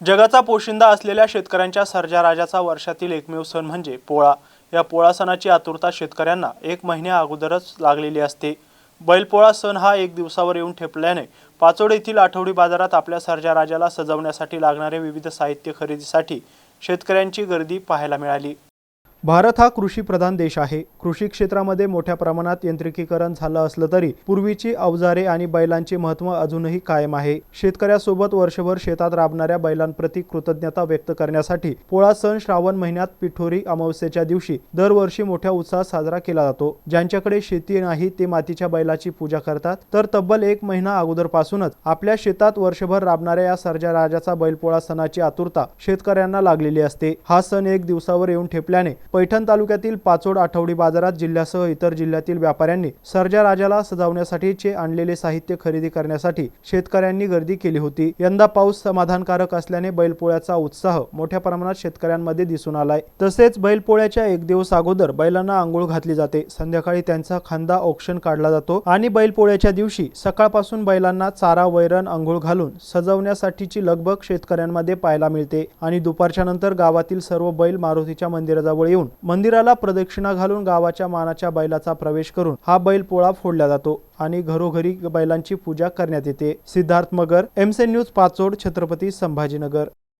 जगाचा पोशिंदा असलेल्या शेतकऱ्यांच्या सर्जा राजाचा वर्षातील एकमेव सण म्हणजे पोळा. या पोळा सणाची आतुरता शेतकऱ्यांना एक महिन्या अगोदरच लागलेली असते. बैलपोळा सण हा एक दिवसावर येऊन ठेपल्याने पाचोड येथील आठवडी बाजारात आपल्या सर्जा राजाला सजवण्यासाठी लागणारे विविध साहित्य खरेदीसाठी शेतकऱ्यांची गर्दी पाहायला मिळाली. भारत हा कृषी प्रधान देश आहे. कृषी क्षेत्रामध्ये मोठ्या प्रमाणात यंत्रिकीकरण झालं असलं तरी पूर्वीची अवजारे आणि बैलांचे महत्त्व अजूनही कायम आहे. शेतकऱ्यासोबत वर्षभर शेतात राबणाऱ्या बैलांप्रती कृतज्ञता व्यक्त करण्यासाठी पोळा सण श्रावण महिन्यात पिठोरी अमावस्येच्या दिवशी दरवर्षी मोठ्या उत्साहात साजरा केला जातो. ज्यांच्याकडे शेती नाही ते मातीच्या बैलाची पूजा करतात. तर तब्बल एक महिना अगोदरपासूनच आपल्या शेतात वर्षभर राबणाऱ्या या सर्जा राजाचा बैलपोळा सणाची आतुरता शेतकऱ्यांना लागलेली असते. हा सण एक दिवसावर येऊन ठेपल्याने पैठण तालुक्यातील पाचोड आठवडी बाजारात जिल्ह्यासह इतर जिल्ह्यातील व्यापाऱ्यांनी सर्जा राजाला सजवण्यासाठीचे आणलेले साहित्य खरेदी करण्यासाठी शेतकऱ्यांनी गर्दी केली होती. यंदा पाऊस समाधानकारक असल्याने बैलपोळ्याचा उत्साह मोठ्या प्रमाणात शेतकऱ्यांमध्ये दिसून आलाय. तसेच बैलपोळ्याच्या एक दिवस अगोदर बैलांना आंघोळ घातली जाते. संध्याकाळी त्यांचा खांदा औक्षण काढला जातो आणि बैलपोळ्याच्या दिवशी सकाळपासून बैलांना चारा वैरण आंघोळ घालून सजवण्यासाठीची लगबग शेतकऱ्यांमध्ये पाहायला मिळते. आणि दुपारच्या नंतर गावातील सर्व बैल मारुतीच्या मंदिराजवळ येऊन मंदिराला प्रदक्षिणा घालून गावाच्या मानाच्या बैलाचा प्रवेश करून हा बैल पोळा फोडला जातो आणि घरोघरी बैलांची पूजा करण्यात येते. सिद्धार्थ मगर एमसे न्यूज पाचोड छत्रपती संभाजीनगर.